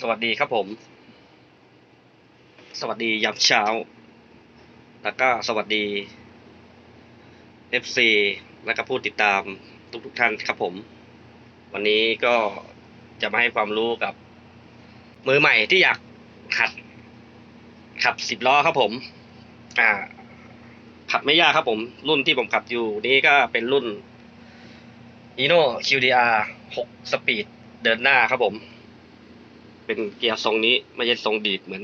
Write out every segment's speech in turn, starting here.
สวัสดีครับผม สวัสดียามเช้า แล้วก็สวัสดี FC และก็ผู้ติดตามทุกทุกๆท่านครับผม วันนี้ก็จะมาให้ความรู้กับ มือใหม่ที่อยากหัดขับสิบล้อครับผม อ่าขับไม่ยากครับผม รุ่นที่ผมขับอยู่นี้ก็เป็นรุ่น e n o QDR 6สปีดเดินหน้าครับผม เป็นเกียร์ทรงนี้ ไม่ใช่ทรงดีดเหมือน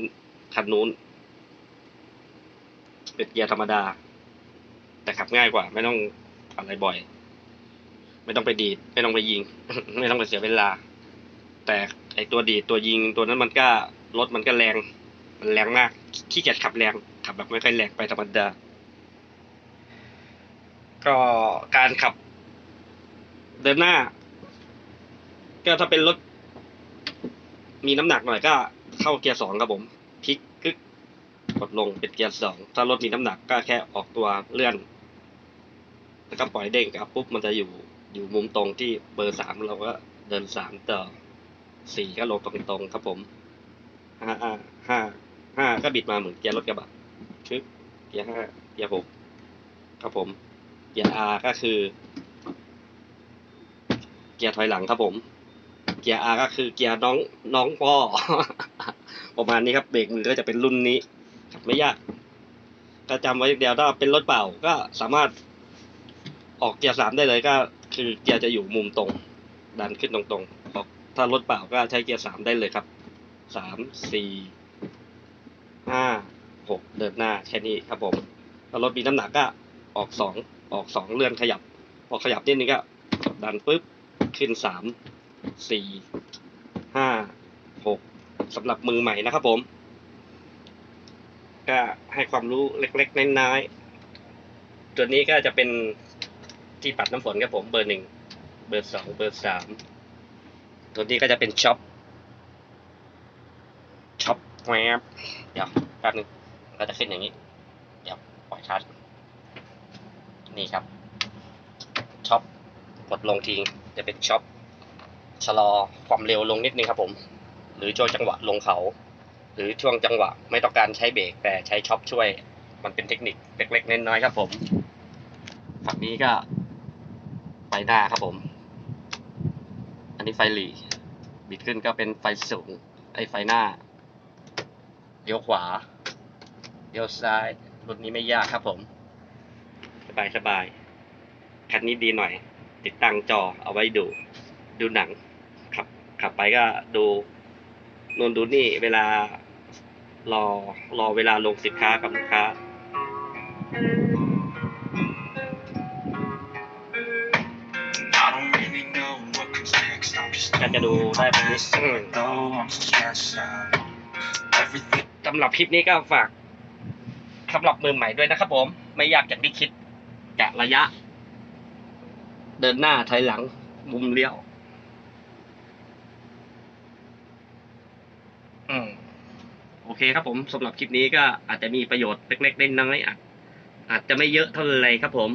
คันนู้น เป็นเกียร์ธรรมดา แต่ขับง่ายกว่า ไม่ต้องอะไรบ่อย ไม่ต้องไปดีด ไม่ต้องไปยิง ไม่ต้องไปเสียเวลา แต่ไอตัวดีดตัวยิงตัวนั้นมันก็รถมันก็แรง มันแรงมากขี้เกียจขับแรงขับแบบไม่ค่อยแรงไปธรรมดา ก็การขับเดินหน้า ก็ถ้าเป็นรถ มีน้ำหนักหน่อยก็เข้าเกียร์สองครับผมพลิกกึกกดลงเป็นเกียร์สองถ้ารถมีน้ำหนักก็แค่ออกตัวเลื่อนแล้วก็ปล่อยเด้งกลับปุ๊บมันจะอยู่อยู่มุมตรงที่เบอร์สามเราก็เดินสามต่อสี่ก็ลงตรงๆครับผมห้าห้าห้าห้าก็บิดมาเหมือนเกียร์รถกระบะชึบเกียร์ห้าเกียร์หกครับผมเกียร์อาก็คือ เกียร์ถอยหลังครับผม เกียร์ R ก็คือเกียร์น้องน้องพ่อ ประมาณนี้ครับเบรกมือก็จะเป็นรุ่นนี้ขับไม่ยากก็จำไว้เดียวถ้าเป็นรถเปล่าก็สามารถออกเกียร์สามได้เลยก็ คือเกียร์จะอยู่มุมตรง ดันขึ้นตรงๆออกถ้ารถเปล่าก็ใช้เกียร์สามได้เลยครับสามสี่ห้าหกเดินหน้าแค่นี้ครับผมถ้ารถมีน้ำหนักก็ออกสองออกสองเลื่อนขยับ พอขยับนิดนึงก็ดันปุ๊บขึ้นสาม สี่ห้าหกสำหรับมือใหม่นะครับผม ก็ให้ความรู้เล็กๆน้อยๆตัวนี้ก็จะเป็นที่ปัดน้ำฝนครับผมเบอร์หนึ่งเบอร์สองเบอร์สามตัวนี้ก็จะเป็นช็อปช็อปแวบเดี๋ยวแป๊บนึงก็จะขึ้นอย่างนี้ เดี๋ยวปล่อยชาร์จนี่ครับช็อปกดลงทิ้งจะเป็นช็อป ชะลอความเร็วลงนิดนึงครับผม หรือช่วงจังหวะลงเขา หรือช่วงจังหวะไม่ต้องการใช้เบรกแต่ใช้ช็อปช่วย มันเป็นเทคนิคเล็กๆน้อยๆครับผมฝั่งนี้ก็ไฟหน้าครับผม อันนี้ไฟหลีบิดขึ้นก็เป็นไฟสูง ไอไฟหน้าเลี้ยวขวาเลี้ยวซ้ายรุ่นนี้ไม่ยากครับผม สบายสบายคันนี้ดีหน่อย ติดตั้งจอเอาไว้ดู ดูหนัง ขับไปก็ดูนนดูนี่เวลารอรอเวลาลงสินค้ากับลูกค้า ก็จะดูได้แบบนี้อืม though I'm so stressed out. Everything สำหรับคลิปนี้ก็ฝากสำหรับมือใหม่ด้วยนะครับผม ไม่อยากอย่างที่คิดกะระยะ เดินหน้าถอยหลัง มุมเลี้ยว อืม โอเคครับผมสำหรับคลิปนี้ก็อาจจะมีประโยชน์เล็กๆน้อยๆอาจจะไม่เยอะเท่าไหรครับผม